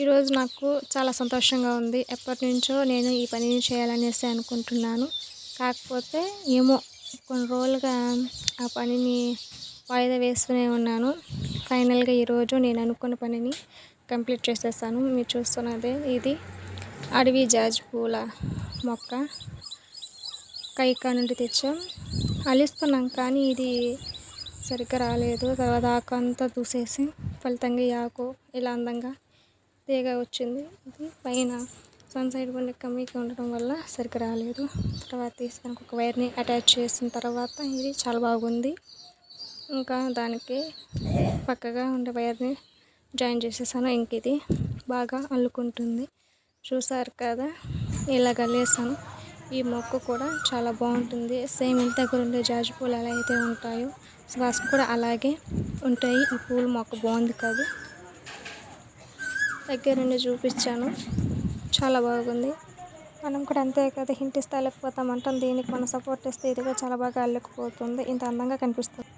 ఈరోజు నాకు చాలా సంతోషంగా ఉంది. ఎప్పటి నుంచో నేను ఈ పనిని చేయాలనేసి అనుకుంటున్నాను. కాకపోతే ఏమో కొన్ని రోజులుగా ఆ పనిని వాయిదా వేస్తూనే ఉన్నాను. ఫైనల్గా ఈరోజు నేను అనుకున్న పనిని కంప్లీట్ చేసేసాను. మీరు చూస్తున్నదే ఇది అడవి జాజ్ పూల మొక్క. కైకా నుండి తెచ్చాం. అలిస్తున్నాం కానీ ఇది సరిగ్గా రాలేదు. తర్వాత ఆకు అంతా దూసేసి ఫలితంగా ఈ ఆకు ఇలా అందంగా తీగ వచ్చింది. ఇది పైన సన్ సైడ్ కొన్ని కమ్మిగా ఉండటం వల్ల సరిగ్గా రాలేదు. తర్వాత తీసుకొని ఒక వైర్ని అటాచ్ చేసిన తర్వాత ఇది చాలా బాగుంది. ఇంకా దానికి పక్కగా ఉండే వైర్ని జాయిన్ చేసేసాను. ఇంక ఇది బాగా అల్లుకుంటుంది. చూసారు కదా ఇలా లేసాను. ఈ మొక్క కూడా చాలా బాగుంటుంది. సేమ్ ఇంటి దగ్గర ఉండే జాజి పూలు ఎలా అయితే ఉంటాయో వాసన కూడా అలాగే ఉంటాయి. ఈ పూల మొక్క బాగుంది కదా. దగ్గర నుండి చూపించాను. చాలా బాగుంది. మనం కూడా అంతే కదా హింట్ ఇస్తే వెళ్ళకపోతాం అంటాం. దీనికి మనం సపోర్ట్ ఇస్తే ఇదిగా చాలా బాగా అల్లుకుపోతుంది. ఇంత అందంగా కనిపిస్తుంది.